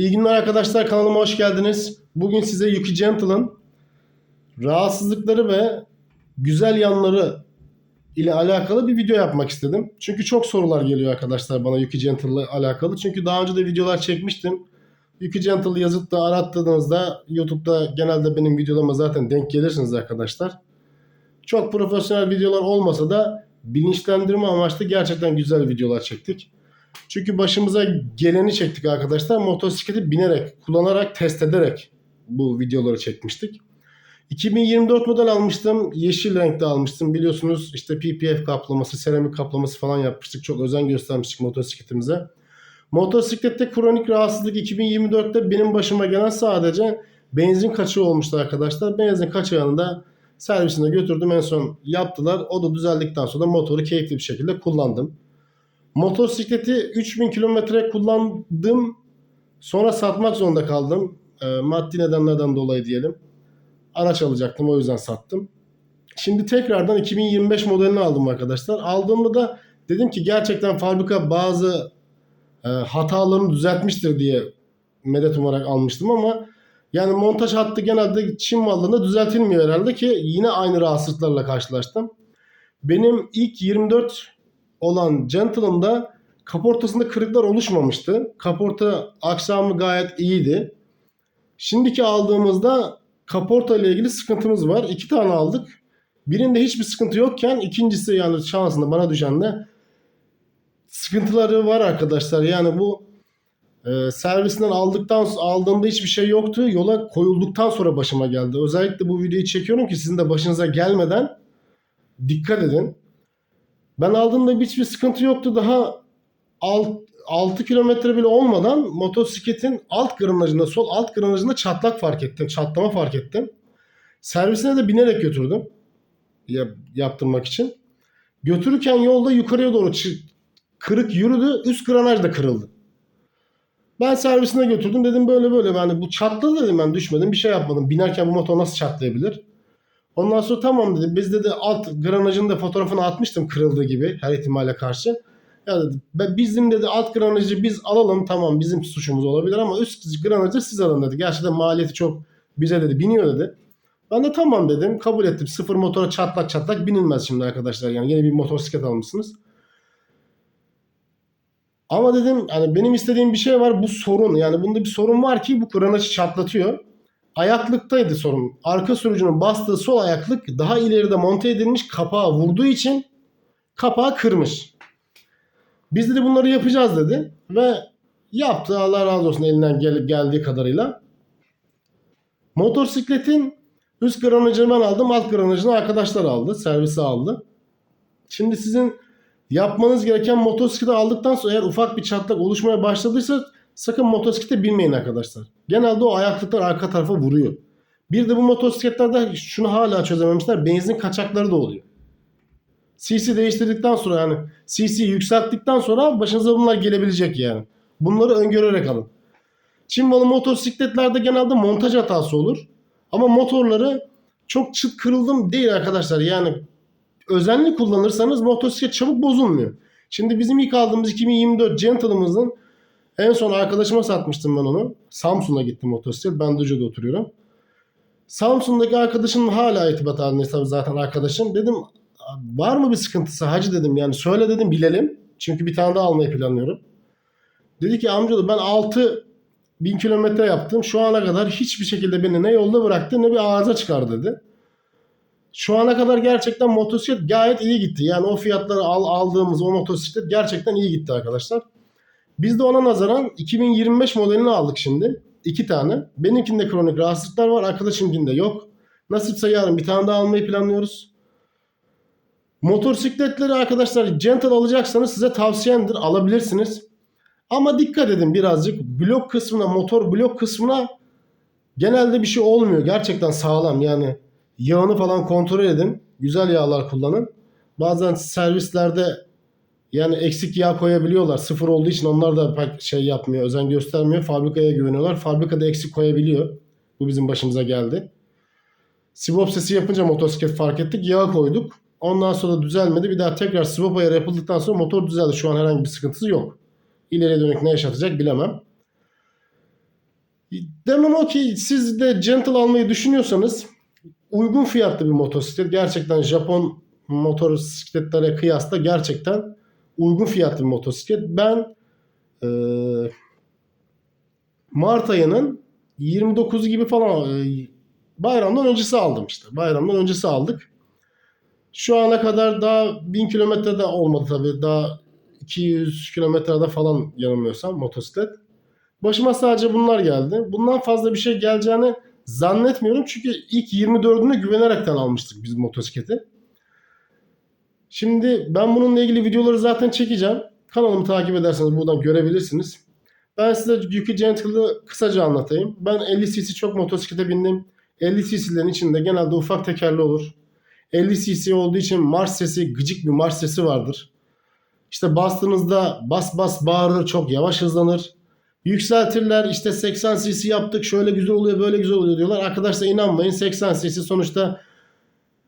İyi günler arkadaşlar kanalıma hoş geldiniz. Bugün size Yuki Gentle'ın rahatsızlıkları ve güzel yanları ile alakalı bir video yapmak istedim. Çünkü çok sorular geliyor arkadaşlar bana Yuki Gentle ile alakalı. Çünkü daha önce de videolar çekmiştim. Yuki Gentle yazıp da arattığınızda YouTube'da genelde benim videolarıma zaten denk gelirsiniz arkadaşlar. Çok profesyonel videolar olmasa da bilinçlendirme amaçlı gerçekten güzel videolar çektik. Çünkü başımıza geleni çektik arkadaşlar. Motosikleti binerek, kullanarak, test ederek bu videoları çekmiştik. 2024 model almıştım. Yeşil renkte almıştım. Biliyorsunuz işte PPF kaplaması, seramik kaplaması falan yapmıştık. Çok özen göstermiştik motosikletimize. Motosiklette kronik rahatsızlık 2024'te benim başıma gelen sadece benzin kaçığı olmuştu arkadaşlar. Benzin kaçağını da servisine götürdüm. En son yaptılar. O da düzeldikten sonra motoru keyifli bir şekilde kullandım. Motosikleti 3000 kilometre kullandım. Sonra satmak zorunda kaldım. E, maddi nedenlerden dolayı diyelim. Araç alacaktım o yüzden sattım. Şimdi tekrardan 2025 modelini aldım arkadaşlar. Aldığımda da dedim ki gerçekten fabrika bazı e, hatalarını düzeltmiştir diye medet umarak almıştım ama yani montaj hattı genelde Çin mallarında düzeltilmiyor herhalde ki yine aynı rahatsızlıklarla karşılaştım. Benim ilk 24 olan Gentleman'da kaportasında kırıklar oluşmamıştı. Kaporta aksamı gayet iyiydi. Şimdiki aldığımızda kaporta ile ilgili sıkıntımız var. İki tane aldık. Birinde hiçbir sıkıntı yokken ikincisi yani şansında bana düşen de sıkıntıları var arkadaşlar. Yani bu e, servisinden aldıktan aldığımda hiçbir şey yoktu. Yola koyulduktan sonra başıma geldi. Özellikle bu videoyu çekiyorum ki sizin de başınıza gelmeden dikkat edin. Ben aldığımda hiçbir sıkıntı yoktu. Daha alt, 6 kilometre bile olmadan motosikletin alt granajında, sol alt granajında çatlak fark ettim. Çatlama fark ettim. Servisine de binerek götürdüm. Yap, yaptırmak için. Götürürken yolda yukarıya doğru kırık yürüdü. Üst granaj da kırıldı. Ben servisine götürdüm. Dedim böyle böyle. Yani bu çatladı dedim ben düşmedim. Bir şey yapmadım. Binerken bu motor nasıl çatlayabilir? Ondan sonra tamam dedi. Biz dedi alt granajın da fotoğrafını atmıştım kırıldığı gibi her ihtimale karşı. Ya dedi, "be- bizim dedi alt granajı biz alalım tamam bizim suçumuz olabilir ama üst granajı siz alın dedi. Gerçekten maliyeti çok bize dedi biniyor dedi. Ben de tamam dedim kabul ettim. Sıfır motora çatlak çatlak binilmez şimdi arkadaşlar yani yeni bir motosiklet almışsınız. Ama dedim hani benim istediğim bir şey var bu sorun yani bunda bir sorun var ki bu granajı çatlatıyor. Ayaklıktaydı sorun. Arka sürücünün bastığı sol ayaklık daha ileride monte edilmiş kapağı vurduğu için kapağı kırmış. Biz dedi bunları yapacağız dedi ve yaptı Allah razı olsun elinden gel- geldiği kadarıyla. Motosikletin üst granajını ben aldım alt granajını arkadaşlar aldı servise aldı. Şimdi sizin yapmanız gereken motosikleti aldıktan sonra eğer ufak bir çatlak oluşmaya başladıysa sakın motosiklete binmeyin arkadaşlar. Genelde o ayaklıklar arka tarafa vuruyor. Bir de bu motosikletlerde şunu hala çözememişler. Benzin kaçakları da oluyor. CC değiştirdikten sonra yani CC yükselttikten sonra başınıza bunlar gelebilecek yani. Bunları öngörerek alın. Çin motosikletlerde genelde montaj hatası olur. Ama motorları çok çıt kırıldım değil arkadaşlar. Yani özenli kullanırsanız motosiklet çabuk bozulmuyor. Şimdi bizim ilk aldığımız 2024 Gentleman'ımızın en son arkadaşıma satmıştım ben onu. Samsun'a gittim motosiklet. Ben Düzce'de oturuyorum. Samsun'daki arkadaşım hala irtibat halinde tabii zaten arkadaşım. Dedim var mı bir sıkıntısı hacı dedim yani söyle dedim bilelim. Çünkü bir tane daha almayı planlıyorum. Dedi ki amca ben 6 bin kilometre yaptım. Şu ana kadar hiçbir şekilde beni ne yolda bıraktı ne bir arıza çıkar dedi. Şu ana kadar gerçekten motosiklet gayet iyi gitti. Yani o fiyatları al, aldığımız o motosiklet gerçekten iyi gitti arkadaşlar. Biz de ona nazaran 2025 modelini aldık şimdi. iki tane. Benimkinde kronik rahatsızlıklar var. Arkadaşımkinde yok. Nasipse yarın bir tane daha almayı planlıyoruz. Motosikletleri arkadaşlar Gentle alacaksanız size tavsiyemdir. Alabilirsiniz. Ama dikkat edin birazcık. Blok kısmına, motor blok kısmına genelde bir şey olmuyor. Gerçekten sağlam. Yani yağını falan kontrol edin. Güzel yağlar kullanın. Bazen servislerde yani eksik yağ koyabiliyorlar. Sıfır olduğu için onlar da pek şey yapmıyor, özen göstermiyor. Fabrikaya güveniyorlar. Fabrikada eksik koyabiliyor. Bu bizim başımıza geldi. Swap sesi yapınca motosiklet fark ettik. Yağ koyduk. Ondan sonra düzelmedi. Bir daha tekrar swap ayarı yapıldıktan sonra motor düzeldi. Şu an herhangi bir sıkıntısı yok. İleriye dönük ne yaşatacak bilemem. Demem o ki siz de Gentle almayı düşünüyorsanız uygun fiyatlı bir motosiklet. Gerçekten Japon motosikletlere kıyasla gerçekten uygun fiyatlı bir motosiklet. Ben eee Mart ayının 29 gibi falan e, bayramdan öncesi aldım işte. Bayramdan öncesi aldık. Şu ana kadar daha 1000 kilometrede olmadı tabii. Daha 200 kilometrede falan yanılmıyorsam motosiklet. Başıma sadece bunlar geldi. Bundan fazla bir şey geleceğini zannetmiyorum. Çünkü ilk 24'üne güvenerekten almıştık biz motosikleti. Şimdi ben bununla ilgili videoları zaten çekeceğim. Kanalımı takip ederseniz buradan görebilirsiniz. Ben size Yuki Gentle'ı kısaca anlatayım. Ben 50 cc çok motosiklete bindim. 50 cc'lerin içinde genelde ufak tekerli olur. 50 cc olduğu için marş sesi, gıcık bir marş sesi vardır. İşte bastığınızda bas bas bağırır, çok yavaş hızlanır. Yükseltirler işte 80 cc yaptık şöyle güzel oluyor böyle güzel oluyor diyorlar. Arkadaşlar inanmayın 80 cc sonuçta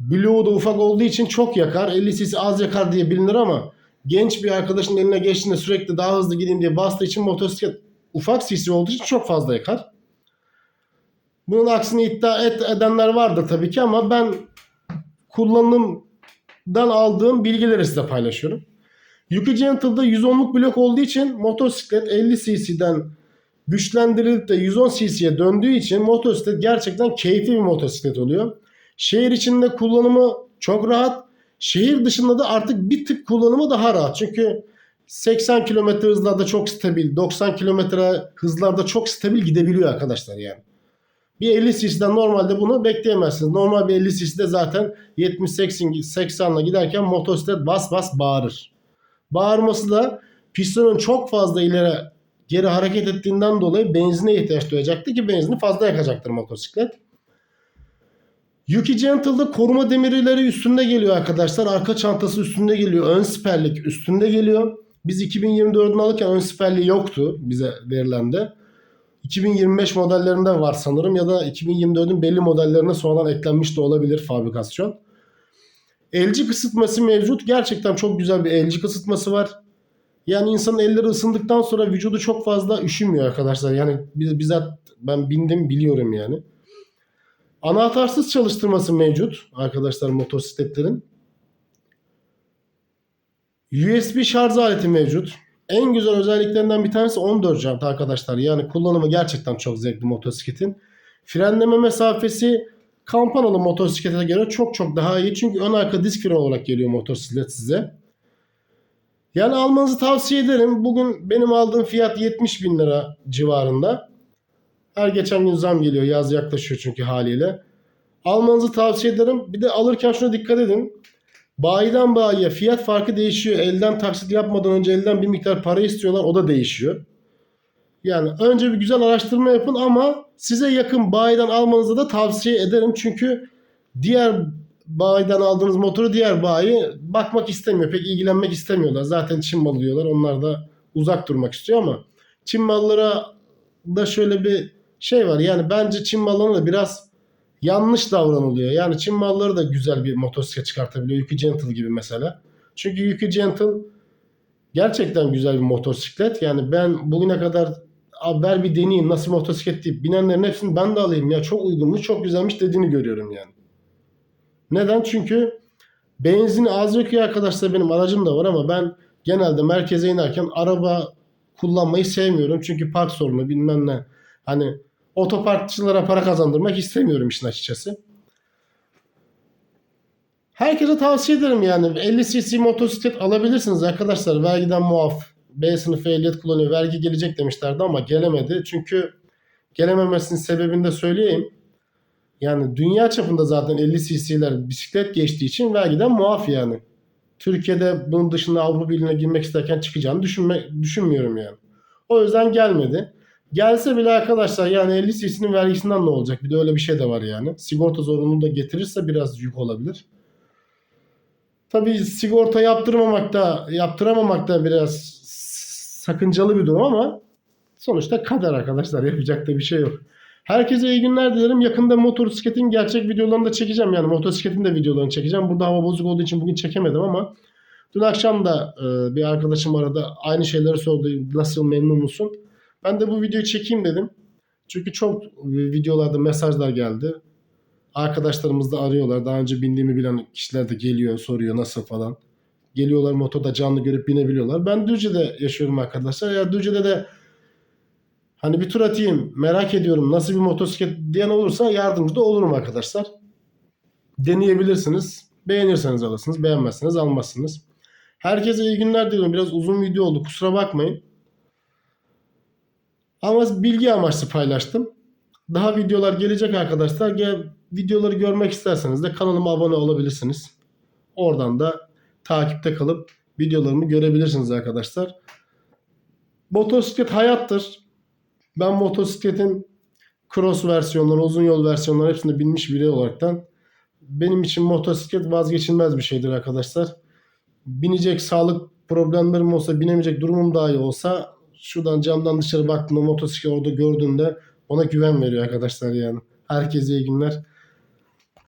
bloğu da ufak olduğu için çok yakar. 50 cc az yakar diye bilinir ama genç bir arkadaşın eline geçtiğinde sürekli daha hızlı gideyim diye bastığı için motosiklet ufak cc olduğu için çok fazla yakar. Bunun aksini iddia et, edenler vardır tabii ki ama ben kullanımdan aldığım bilgileri size paylaşıyorum. Yuki Gentle'da 110'luk blok olduğu için motosiklet 50 cc'den güçlendirilip de 110 cc'ye döndüğü için motosiklet gerçekten keyifli bir motosiklet oluyor. Şehir içinde kullanımı çok rahat. Şehir dışında da artık bir tık kullanımı daha rahat. Çünkü 80 km hızlarda çok stabil, 90 km hızlarda çok stabil gidebiliyor arkadaşlar yani. Bir 50 cc'den normalde bunu bekleyemezsiniz. Normal bir 50 cc'de zaten 70-80'la giderken motosiklet bas bas bağırır. Bağırması da pistonun çok fazla ileri geri hareket ettiğinden dolayı benzine ihtiyaç duyacaktı ki benzini fazla yakacaktır motosiklet. Yuki Gentle'da koruma demirleri üstünde geliyor arkadaşlar. Arka çantası üstünde geliyor. Ön siperlik üstünde geliyor. Biz 2024'ünü alırken ön siperliği yoktu bize verilen de. 2025 modellerinde var sanırım ya da 2024'ün belli modellerine sonradan eklenmiş de olabilir fabrikasyon. Elci kısıtması mevcut. Gerçekten çok güzel bir elci kısıtması var. Yani insanın elleri ısındıktan sonra vücudu çok fazla üşümüyor arkadaşlar. Yani biz bizzat ben bindim biliyorum yani. Anahtarsız çalıştırması mevcut arkadaşlar motosikletlerin. USB şarj aleti mevcut. En güzel özelliklerinden bir tanesi 14 jant arkadaşlar. Yani kullanımı gerçekten çok zevkli motosikletin. Frenleme mesafesi kampanalı motosiklete göre çok çok daha iyi. Çünkü ön arka disk fren olarak geliyor motosiklet size. Yani almanızı tavsiye ederim. Bugün benim aldığım fiyat 70 bin lira civarında. Her geçen gün zam geliyor. Yaz yaklaşıyor çünkü haliyle. Almanızı tavsiye ederim. Bir de alırken şuna dikkat edin. Bayiden bayiye fiyat farkı değişiyor. Elden taksit yapmadan önce elden bir miktar para istiyorlar. O da değişiyor. Yani önce bir güzel araştırma yapın ama size yakın bayiden almanızı da tavsiye ederim. Çünkü diğer bayiden aldığınız motoru diğer bayi bakmak istemiyor. Pek ilgilenmek istemiyorlar. Zaten Çin malı diyorlar. Onlar da uzak durmak istiyor ama Çin mallara da şöyle bir şey var. Yani bence Çin mallarına da biraz yanlış davranılıyor. Yani Çin malları da güzel bir motosiklet çıkartabiliyor. Yuki Gentle gibi mesela. Çünkü Yuki Gentle gerçekten güzel bir motosiklet. Yani ben bugüne kadar "Abi ver bir deneyeyim nasıl motosiklet deyip binenlerin hepsini ben de alayım ya çok uygunmuş çok güzelmiş dediğini görüyorum yani. Neden? Çünkü benzini az yakıyor arkadaşlar benim aracım da var ama ben genelde merkeze inerken araba kullanmayı sevmiyorum. Çünkü park sorunu bilmem ne. Hani otoparkçılara para kazandırmak istemiyorum işin açıkçası. Herkese tavsiye ederim yani 50 cc motosiklet alabilirsiniz arkadaşlar. Vergiden muaf. B sınıfı ehliyet kullanıyor. Vergi gelecek demişlerdi ama gelemedi. Çünkü gelememesinin sebebini de söyleyeyim. Yani dünya çapında zaten 50 cc'ler bisiklet geçtiği için vergiden muaf yani. Türkiye'de bunun dışında Avrupa Birliği'ne girmek isterken çıkacağını düşünme, düşünmüyorum yani. O yüzden gelmedi. Gelse bile arkadaşlar yani 50 cc'nin vergisinden ne olacak? Bir de öyle bir şey de var yani. Sigorta zorunluluğu da getirirse biraz yük olabilir. Tabii sigorta yaptırmamak da yaptıramamak da biraz sakıncalı bir durum ama sonuçta kader arkadaşlar yapacak da bir şey yok. Herkese iyi günler dilerim. Yakında motosikletin gerçek videolarını da çekeceğim. Yani motosikletin de videolarını çekeceğim. Burada hava bozuk olduğu için bugün çekemedim ama dün akşam da e, bir arkadaşım arada aynı şeyleri sordu. Nasıl memnun musun? Ben de bu videoyu çekeyim dedim. Çünkü çok videolarda mesajlar geldi. Arkadaşlarımız da arıyorlar. Daha önce bindiğimi bilen kişiler de geliyor, soruyor nasıl falan. Geliyorlar motorda canlı görüp binebiliyorlar. Ben Düzce'de yaşıyorum arkadaşlar. Ya Düzce'de de hani bir tur atayım merak ediyorum nasıl bir motosiklet diyen olursa yardımcı da olurum arkadaşlar. Deneyebilirsiniz. Beğenirseniz alırsınız. Beğenmezseniz almazsınız. Herkese iyi günler diliyorum. Biraz uzun video oldu. Kusura bakmayın. Ama bilgi amaçlı paylaştım. Daha videolar gelecek arkadaşlar. Gel, videoları görmek isterseniz de kanalıma abone olabilirsiniz. Oradan da takipte kalıp videolarımı görebilirsiniz arkadaşlar. Motosiklet hayattır. Ben motosikletin cross versiyonları, uzun yol versiyonları hepsini bilmiş biri olaraktan benim için motosiklet vazgeçilmez bir şeydir arkadaşlar. Binecek sağlık problemlerim olsa, binemeyecek durumum dahi olsa şuradan camdan dışarı baktığımda motosiklet orada gördüğümde ona güven veriyor arkadaşlar yani. Herkese iyi günler.